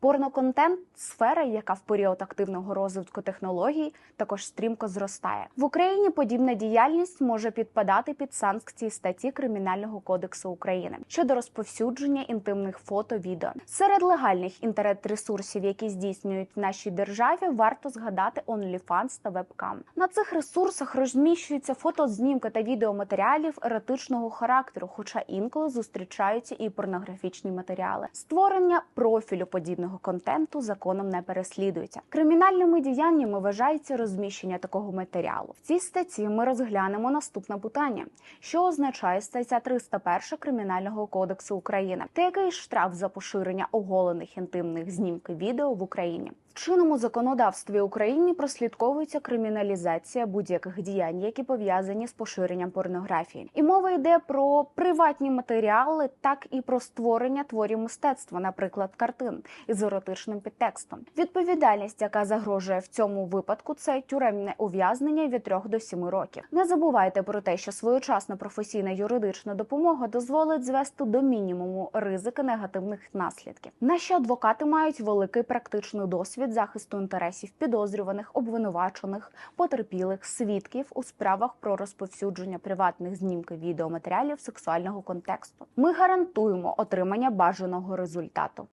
Порноконтент сфера, яка в період активного розвитку технологій також стрімко зростає в Україні. Подібна діяльність може підпадати під санкції статті Кримінального кодексу України щодо розповсюдження інтимних фото, відео серед легальних інтернет-ресурсів, які здійснюють в нашій державі, варто згадати OnlyFans та Webcam. На цих ресурсах розміщуються фотознімки та відеоматеріалів еротичного характеру, хоча інколи зустрічаються і порнографічні матеріали. Створення профілю подібного контенту законом не переслідується. Кримінальними діяннями вважається розміщення такого матеріалу. В цій статті ми розглянемо наступне питання, що означає стаття 301 Кримінального кодексу України, та який штраф за поширення оголених інтимних знімків відео в Україні. В чинному законодавстві України прослідковується криміналізація будь-яких діянь, які пов'язані з поширенням порнографії, і мова йде про приватні матеріали, так і про створення творів мистецтва, наприклад, картин із еротичним підтекстом. Відповідальність, яка загрожує в цьому випадку, це тюремне ув'язнення від 3 до 7 років. Не забувайте про те, що своєчасна професійна юридична допомога дозволить звести до мінімуму ризики негативних наслідків. Наші адвокати мають великий практичний досвід захисту інтересів підозрюваних, обвинувачених, потерпілих, свідків у справах про розповсюдження приватних знімків відеоматеріалів сексуального контексту. Ми гарантуємо отримання бажаного результату.